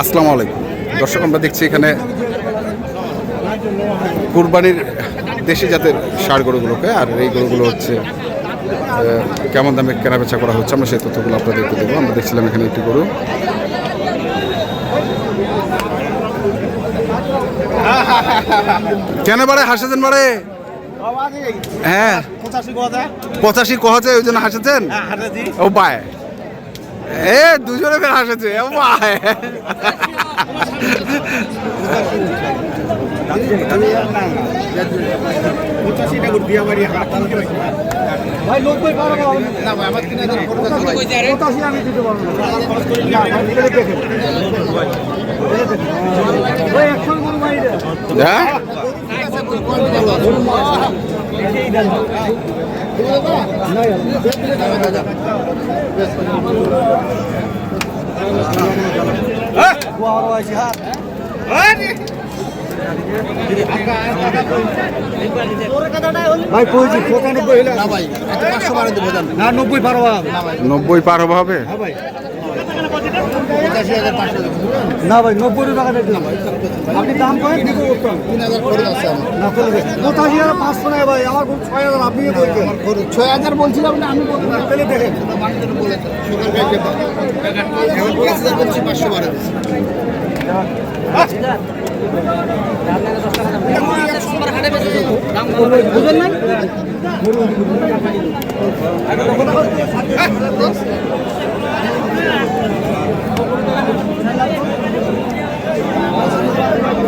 আসসালামু আলাইকুম। দর্শক, আমরা দেখছি এখানে কুরবানির দেশি জাতের ষাড় গরুগুলোকে, আর এই গরুগুলো হচ্ছে কেমন দামে কেনাবেচা করা হচ্ছে, আমরা সেই তথ্যগুলো আপনাদেরকে দেবো। আমরা দেখছিলাম এখানে একটি গরু। কেন বাড়ে হাসেছেন বাড়ে হ্যাঁ। পঁচাশি কহাছে ওই জন্য হাসেছেন ও বায় এ দুজনে ফের হাসেছে ও বায় হ্যাঁ নব্বই পার হবে হবে পঁচাশি হাজার পাঁচশো না ভাই নব্বই টাকা দেখলাম না ভাই আপনি দাম করেন তিন হাজার না পঁচাশি হাজার পাঁচশো না ভাই আমার গরু ছয় হাজার আপনি বলছেন। ছয় হাজার বলছিলাম না আমি বলছি তাহলে দেখেন। বলছি পাঁচশো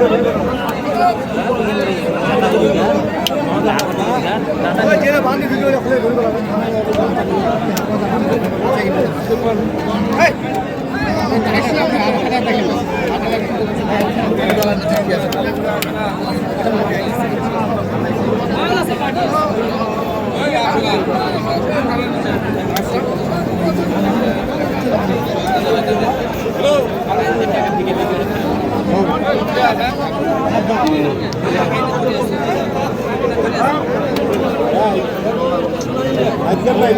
বারো বুঝলেন না কত চাইছেন ভাই কত চাইছেন কথা বলব মন খারাপ করে না বলো কারণ কোনটা ভাই ইচ্ছা আছে কিনা আচ্ছা ঠিক আছে ভাই আচ্ছা আচ্ছা কারণ আমার মাল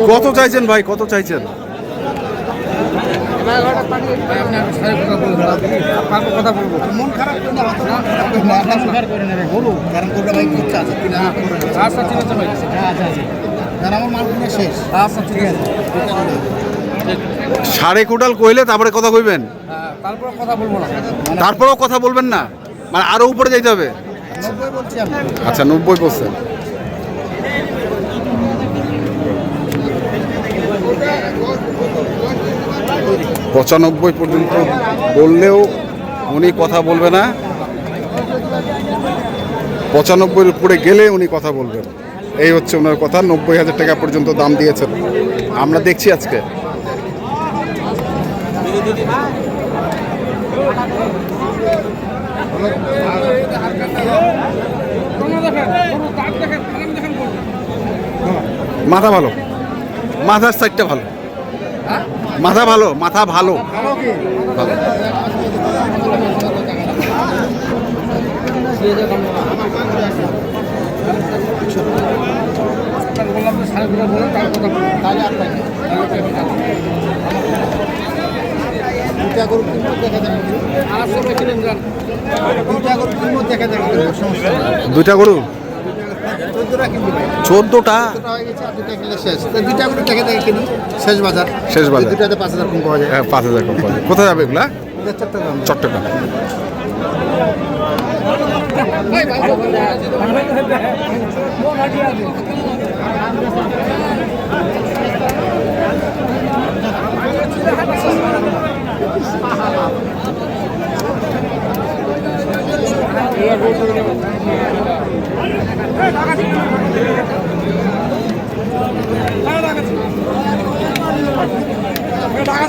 কিনা চাইছেন ভাই? কত চাইছেন? সাড়ে কোটাল কইলে তারপরে কথা কইবেন? তারপর কথা বলব না। তারপরেও কথা বলবেন না? মানে আরও উপরে যাইতে হবে? আচ্ছা নব্বই পার্সেন্ট পঁচানব্বই পর্যন্ত বললেও উনি কথা বলবে না। পঁচানব্বইয়ের উপরে গেলে উনি কথা বলবেন। এই হচ্ছে ওনার কথা, নব্বই হাজার টাকা পর্যন্ত দাম দিয়েছেন। আমরা দেখছি আজকে। মাথা ভালো। মাথার সাইডটা ভালো। মাথা ভালো মাথা ভালো। দুটা গরু দেখা যান দুটা গরু কিনবো দেখা যাবে সমস্যা দুইটা গরু চোদ্দোটা হয়ে শেষ বাজার বাজার। দুটাতে পাঁচ হাজার কম পাওয়া যায় হ্যাঁ পাঁচ হাজার কম পাবে কোথায় যাবে এগুলা চট্টগ্রাম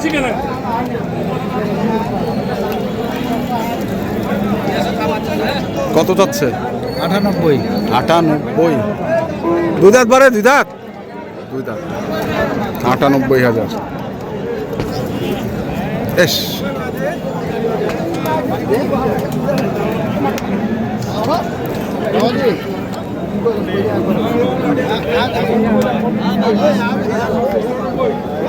চট্টগ্রাম কত যাচ্ছে? আটানব্বই। আটানব্বই। দুই দাঁত বারে দুই দাঁত দুই দাঁত আটানব্বই হাজার। এস।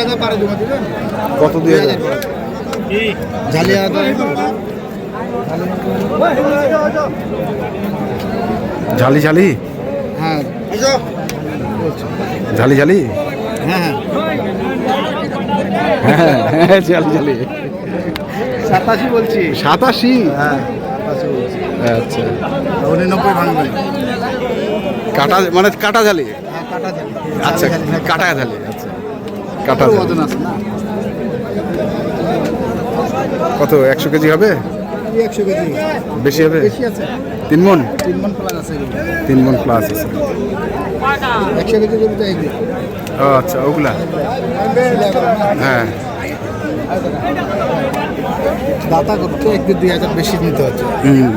হাজার পারে জমা দিবেন কত দিয়ে হাজার ঝালিয়া ঝালি ঝালি হ্যাঁ। ঝালি ঝালি হ্যাঁ হ্যাঁ। হ্যাঁ হ্যাঁ ঝালি ঝালি সাতাশি বলছি। সাতাশি? হ্যাঁ আচ্ছা। উনিনব্বই কাটা মানে কাটা ঝালি হ্যাঁ কাটা যাবে আচ্ছা কাটা ঝালি আচ্ছা কাটা ঝালি। আছে না। কত একশো কেজি হবে? একশো কেজি। বেশি হবে? তিন মন? তিন মন প্লাস আছে তিন মন প্লাস আছে। একশো কেজি ও আচ্ছা ওগুলা? হ্যাঁ। দাতা করতে একটু দুই হাজার বেশি নিতে হচ্ছে। হুম।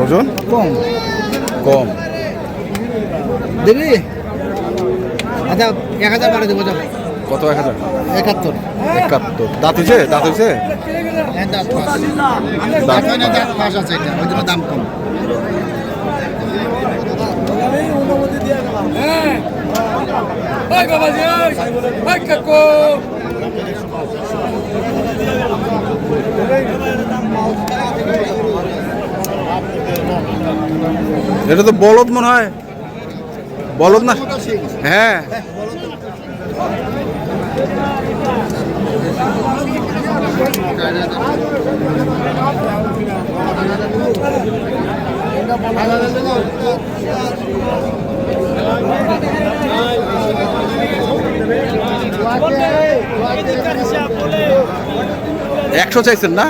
ওজন? কম। কম। দেবি আচ্ছা এক হাজার বাড়ি দেবো যাও। কত এক হাজার? একাত্তর। একাত্তর। দাঁত হয়েছে? দাঁত হয়েছে? হ্যাঁ দাম কম। এটা তো বলদ মনে হয়। বলদ না? হ্যাঁ। একশো চাইছেন না?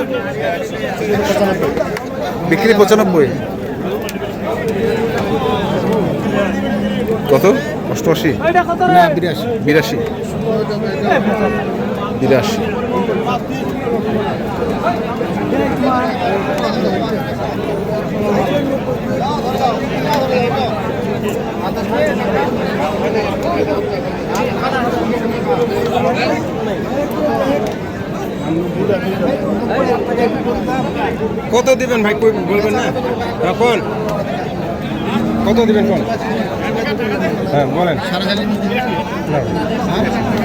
বিক্রি পঁচানব্বই। কত? অষ্টআশি? বিরাশি। বিরাশি। বিরাশি কত দিবেন ভাই? কই বলবেন না? তখন কত দিবেন কোন হ্যাঁ বলেন। সাড়ে চার কোনো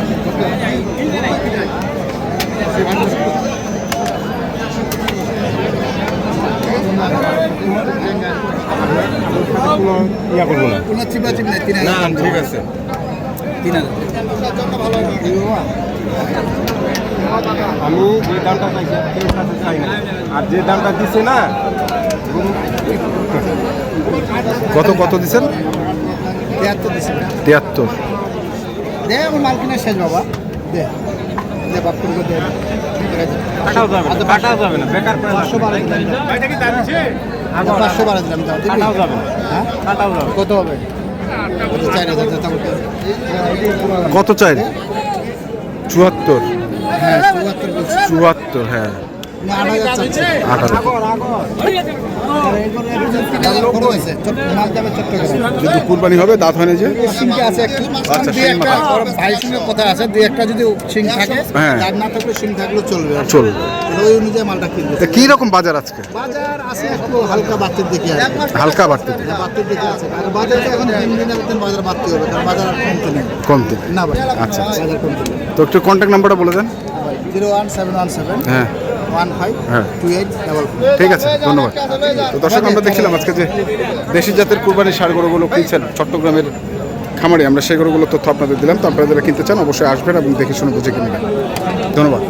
ইয়া করব না। না ঠিক আছে। আমি যে দামটা চাইছি সেই সাথে চাই না আর যে দামটা দিচ্ছে না কত কত দিচ্ছেন তিয়াত্তর তিয়াত্তর। দে আমার মাল কিনা শেষ বাবা। দে দে বাপ করে দে। পাঁচশো বারো দিলাম। হ্যাঁ? কত হবে? কত? চাই? চুয়াত্তর। হ্যাঁ চুয়াত্তর বলছি। চুয়াত্তর হ্যাঁ। যদি কুরবানি হবে দাঁত হয় না যে? সিংটা আছে একটু। আচ্ছা, মাথা। সঙ্গে কথা আছে দুই একটা যদি সিং থাকে হ্যাঁ। আর না থাকলে সিং থাকলেও চলবে। আর চলবে। ওই অনুযায়ী মালটা কিনবে। তা কি রকম বাজার আজকে? বাজার আছে একটু হালকা বাড়তির দিকে আছে হালকা বাড়তির দিকে। আছে। আর বাজার এখন বাজার বাড়তে হবে কারণ বাজার আর কমতে নেই। কমতে না আচ্ছা, আচ্ছা। তো একটু কন্ট্যাক্ট নাম্বারটা বলে দেন। Zero one seven one seven হ্যাঁ। হ্যাঁ। ঠিক আছে ধন্যবাদ। তো দর্শক আমরা দেখছিলাম আজকে যে দেশি জাতের কুরবানির সার গরুগুলো কিনছেন চট্টগ্রামের খামারে আমরা সেই গরুগুলোর তথ্য আপনাদের দিলাম। তো আপনারা যারা কিনতে চান অবশ্যই আসবেন এবং দেখে শুনে বুঝে কিনবেন। ধন্যবাদ।